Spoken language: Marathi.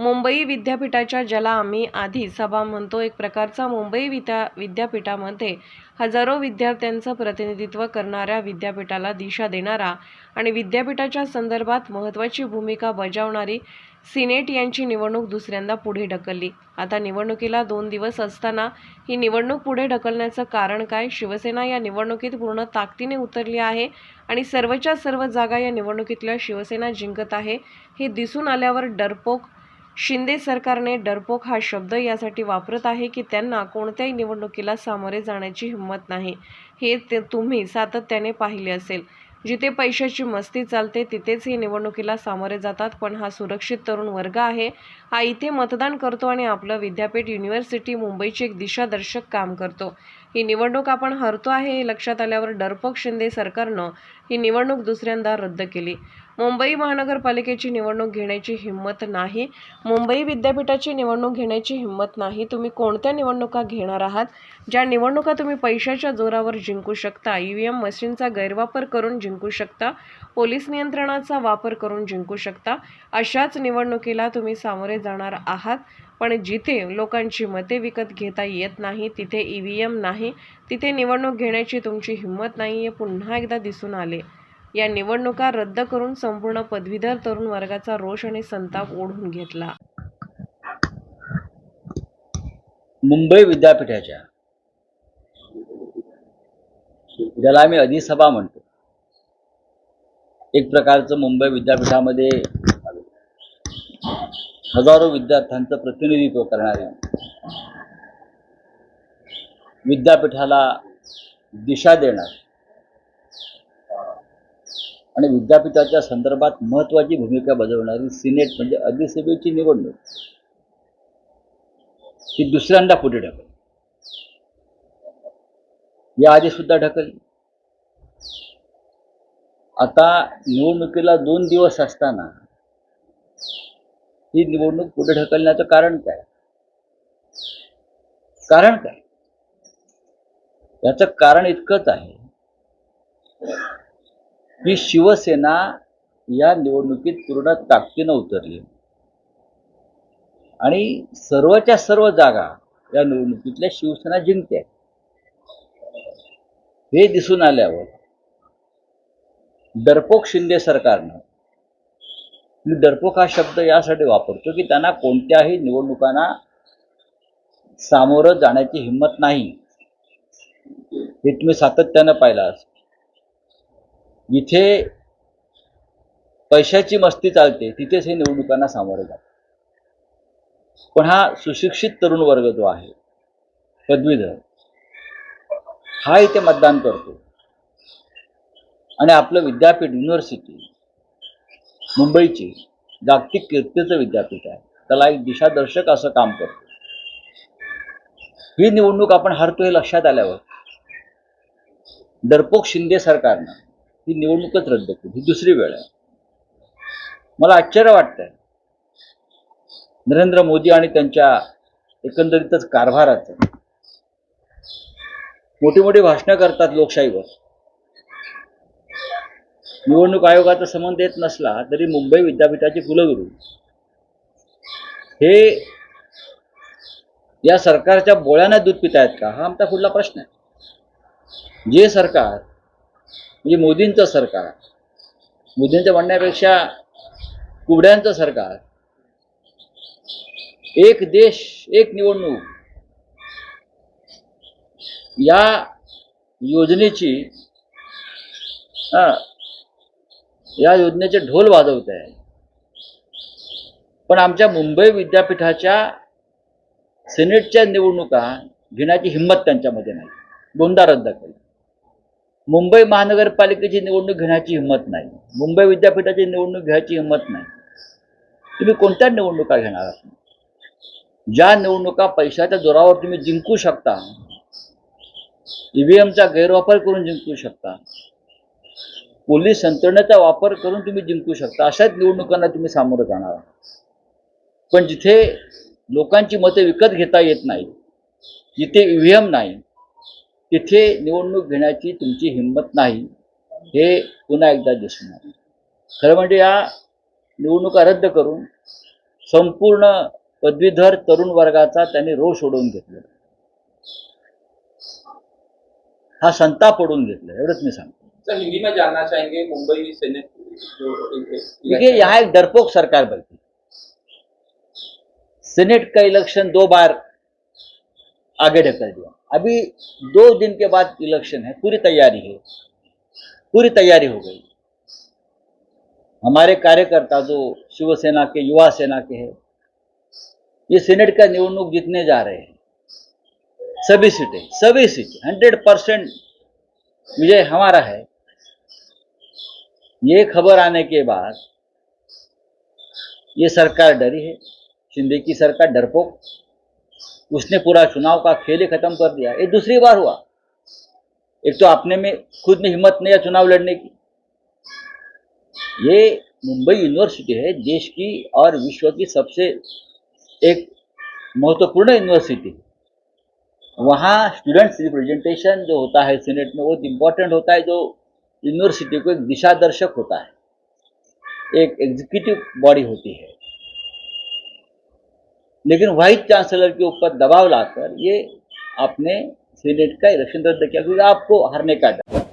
मुंबई विद्यापीठाच्या ज्याला आम्ही आधी सभा म्हणतो एक प्रकारचा मुंबई विद्या विद्यापीठामध्ये हजारो विद्यार्थ्यांचं प्रतिनिधित्व करणाऱ्या विद्यापीठाला दिशा देणारा आणि विद्यापीठाच्या संदर्भात महत्त्वाची भूमिका बजावणारी सिनेट यांची निवडणूक दुसऱ्यांदा पुढे ढकलली. आता निवडणुकीला दोन दिवस असताना ही निवडणूक पुढे ढकलण्याचं कारण काय? शिवसेना या निवडणुकीत पूर्ण ताकदीने उतरली आहे आणि सर्वच्या सर्व जागा या निवडणुकीतल्या शिवसेना जिंकत आहे हे दिसून आल्यावर डरपोक शिंदे सरकारने डरपोक हा शब्द यासाठी वापरत आहे की त्यांना कोणत्याही निवडणुकीला सामोरे जाण्याची हिंमत नाही. हे ते तुम्ही सातत्याने पाहिले असेल. जिथे पैशाची मस्ती चालते तिथेच हे निवडणुकीला सामोरे जातात पण हा सुरक्षित तरुण वर्ग आहे. हा इथे मतदान करतो आणि आपलं विद्यापीठ युनिव्हर्सिटी मुंबईची एक दिशादर्शक काम करतो. ही निवडणूक आपण हरतो आहे हे लक्षात आल्यावर डरपोक शिंदे सरकारनं ही निवडणूक दुसऱ्यांदा रद्द केली. मुंबई महानगरपालिकेची निवडणूक घेण्याची हिंमत नाही. मुंबई विद्यापीठाची निवडणूक घेण्याची हिंमत नाही. तुम्ही कोणत्या निवडणुका घेणार आहात? ज्या निवडणुका तुम्ही पैशाच्या जोरावर जिंकू शकता ई व्ही एम मशीनचा गैरवापर करून जिंकू शकता पोलीस नियंत्रणाचा वापर करून जिंकू शकता अशाच निवडणुकीला तुम्ही सामोरे जाणार आहात. पण जिथे लोकांची मते विकत घेता येत नाही तिथे ई व्ही एम नाही. तिथे निवडणूक घेण्याची तुमची हिंमत नाही हे पुन्हा एकदा दिसून आले. या निवडणुका रद्द करून संपूर्ण पदवीधर तरुण वर्गाचा रोष आणि संताप ओढून घेतला. मुंबई विद्यापीठाच्या ज्याला आम्ही अधिसभा म्हणतो एक प्रकारचं मुंबई विद्यापीठामध्ये हजारो विद्यार्थ्यांचं प्रतिनिधित्व करणारे विद्यापीठाला दिशा देणार आणि विद्यापीठाच्या संदर्भात महत्त्वाची भूमिका बजावणारी सिनेट म्हणजे अधिसभेची निवडणूक. ही दुसऱ्यांदा पुढे ढकल या आधी सुद्धा ढकल आता निवडणुकीला दोन दिवस असताना ही निवडणूक पुढे ढकलण्याचं कारण काय? कारण काय? याचं कारण इतकंच आहे की शिवसेना या निवडणुकीत पूर्ण ताकदीनं उतरली. आणि सर्वच्या सर्व जागा या निवडणुकीतल्या शिवसेना जिंकते. हे दिसून आल्यावर डरपोक शिंदे सरकारनं मी डरपोक हा शब्द यासाठी वापरतो की त्यांना कोणत्याही निवडणुकांना सामोरं जाण्याची हिंमत नाही. हे तुम्ही सातत्यानं पाहिलं असेल. जिथे पैशाची मस्ती चालते तिथेच हे निवडणुकांना सामोरे जाते पण हा सुशिक्षित तरुण वर्ग जो आहे पदवीधर हा इथे मतदान करतो. आणि आपलं विद्यापीठ युनिव्हर्सिटी मुंबईची जागतिक कीर्तीचं विद्यापीठ आहे. त्याला एक दिशादर्शक असं काम करतो. ही निवडणूक आपण हरतो हे लक्षात आल्यावर. डरपोक शिंदे सरकारनं ही निवडणूकच रद्द केली ही दुसरी वेळ आहे. मला आश्चर्य वाटतंय. नरेंद्र मोदी आणि त्यांच्या एकंदरीतच कारभाराचं मोठी मोठी भाषणं करतात लोकशाहीवर. निवडणूक आयोगाचा संबंध येत नसला तरी मुंबई विद्यापीठाचे कुलगुरू. हे या सरकारच्या बोळ्याने दूध पितायत का? हा आमचा पुढला प्रश्न आहे. जे सरकार म्हणजे मोदींचं सरकार. मोदींचं म्हणण्यापेक्षा कुबड्यांचं सरकार. एक देश एक निवडणूक. या योजनेची या योजनेचे ढोल वाजवत आहे. पण आमच्या मुंबई विद्यापीठाच्या सिनेटच्या निवडणुका घेण्याची हिंमत त्यांच्यामध्ये नाही. दोनदा रद्द केली. मुंबई महानगरपालिकेची निवडणूक घेण्याची हिंमत नाही. मुंबई विद्यापीठाची निवडणूक घ्यायची हिंमत नाही. तुम्ही कोणत्या निवडणुका घेणार आहात? ज्या निवडणुका पैशाच्या जोरावर तुम्ही जिंकू शकता ईव्हीएमचा गैरवापर करून जिंकू शकता पोलीस यंत्रणेचा वापर करून तुम्ही जिंकू शकता अशाच निवडणुकांना तुम्ही सामोरं जाणार पण जिथे लोकांची मते विकत घेता येत नाही जिथे ईव्हीएम नाही तिथे निवडणूक घेण्याची तुमची हिंमत नाही हे पुन्हा एकदा दिसून आलं खरं म्हणजे या निवडणुका रद्द करून संपूर्ण पदवीधर तरुण वर्गाचा त्यांनी रोष ओढवून घेतलेला हा संताप ओढून घेतला एवढंच मी सांगतो. सर हिंदी में जानना चाहेंगे मुंबई सेनेट जो देखिए यहाँ एक डरपोक सरकार बनती. सेनेट का इलेक्शन दो बार आगे ढकल दिया. अभी दो दिन के बाद इलेक्शन है, पूरी तैयारी है। पूरी तैयारी हो गई। हमारे कार्यकर्ता जो शिवसेना के, युवा सेना के हैं, ये सीनेट का निवडणूक जीतने जा रहे हैं। सभी सीटें सभी सीटें हंड्रेड परसेंट विजय हमारा है। ये खबर आने के बाद ये सरकार डरी है। शिंदे की सरकार डरपोक। उसने पूरा चुनाव का खेल ही खत्म कर दिया। ये दूसरी बार हुआ। एक तो अपने में खुद में हिम्मत नहीं है चुनाव लड़ने की। ये मुंबई यूनिवर्सिटी है, देश की और विश्व की सबसे एक महत्वपूर्ण यूनिवर्सिटी। वहाँ स्टूडेंट्स रिप्रेजेंटेशन जो होता है सीनेट में बहुत इम्पोर्टेंट होता है जो यूनिवर्सिटी को एक दिशा दर्शक होता है। एक एग्जीक्यूटिव बॉडी होती है। लेकिन वाइस चांसलर के ऊपर दबाव लाकर ये आपने सीनेट का इलेक्शन रद्द किया क्योंकि आपको हारने का डर